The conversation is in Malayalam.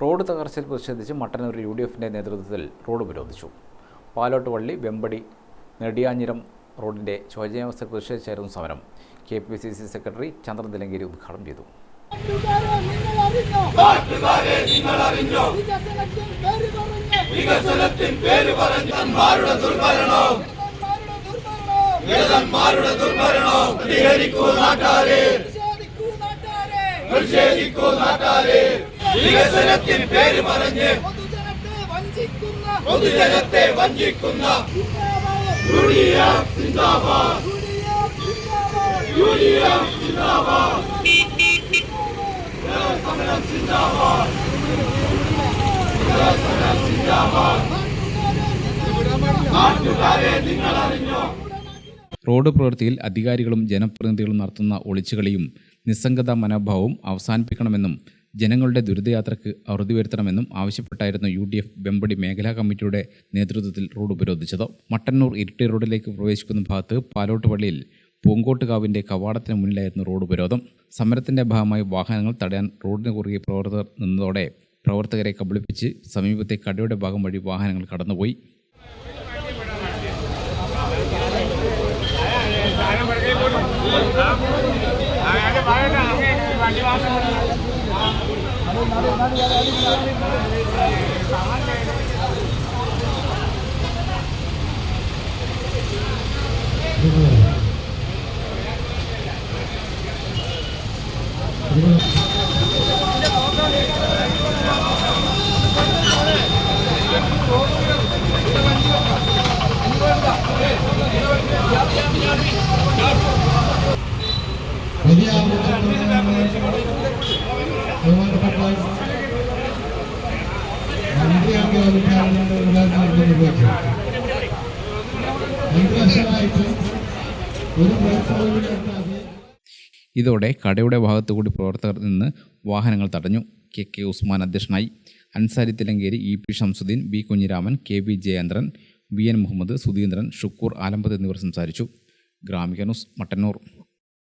റോഡ് തകർച്ചയിൽ പ്രതിഷേധിച്ച് മട്ടന്നൂർ യു ഡി എഫിന്റെ നേതൃത്വത്തിൽ റോഡ് ഉപരോധിച്ചു പാലോട്ട് വള്ളി വെമ്പടി നെടിയാഞ്ഞിരം റോഡിന്റെ ശോചനീയാവസ്ഥയിൽ പ്രതിഷേധിച്ചായിരുന്നു സമരം. K P C C secretary Chandran Thillankeri ഉദ്ഘാടനം ചെയ്തു. വികസനത്തിൻ പേര് പറഞ്ഞ്? ദുർഭരണം. ദുർഭരണം. ദുർഭരണം. പരിഹരിക്കൂ നാട്ടാരെ. പ്രതിഷേധിക്കൂ നാട്ടാരെ. വികസനത്തിൻ പേര് പറഞ്ഞ് പൊതുജനത്തെ വഞ്ചിക്കുന്ന യു ഡി എഫ് സിന്ദാബാദ് യു ഡി എഫ് സിന്ദാബാദ് സമരം സിന്ദാബാദ് സമരം സിന്ദാബാദ് നാട്ടുകാരെ നിങ്ങൾ അറിഞ്ഞോ റോഡ് പ്രവൃത്തിയിൽ അധികാരികളും ജനപ്രതിനിധികളും നടത്തുന്ന ഒളിച്ചുകളിയും നിസ്സംഗത മനോഭാവവും അവസാനിപ്പിക്കണമെന്നും ജനങ്ങളുടെ ദുരിതയാത്രയ്ക്ക് അറുതി വരുത്തണമെന്നും ആവശ്യപ്പെട്ടായിരുന്നു യു ഡി എഫ് വെമ്പടി മേഖലാ കമ്മിറ്റിയുടെ നേതൃത്വത്തിൽ റോഡ് ഉപരോധിച്ചത് മട്ടന്നൂർ ഇരിട്ടി റോഡിലേക്ക് പ്രവേശിക്കുന്ന ഭാഗത്ത് പാലോട്ട് പള്ളിയിൽ പൂങ്കോട്ടുകാവിന്റെ കവാടത്തിന് മുന്നിലായിരുന്നു റോഡ് ഉപരോധം സമരത്തിന്റെ ഭാഗമായി വാഹനങ്ങൾ തടയാൻ റോഡിന് കുറുകെ പ്രവർത്തകർ നിന്നതോടെ പ്രവർത്തകരെ കബളിപ്പിച്ച് സമീപത്തെ കടയുടെ ഭാഗം വഴി വാഹനങ്ങൾ കടന്നുപോയി 그리고 그리고 ഒരു ഇതോടെ കടയുടെ ഭാഗത്തു കൂടി പ്രവർത്തകർ നിന്ന് വാഹനങ്ങൾ തടഞ്ഞു. കെ കെ ഉസ്മാൻ അധ്യക്ഷനായി. Ansari Thillankeri E P Shamsuddin B Kunhiraman K V Jayendran V N Muhammad Sudheendran Shukkur Alampath എന്നിവർ സംസാരിച്ചു. ഗ്രാമിക ന്യൂസ് മട്ടന്നൂർ.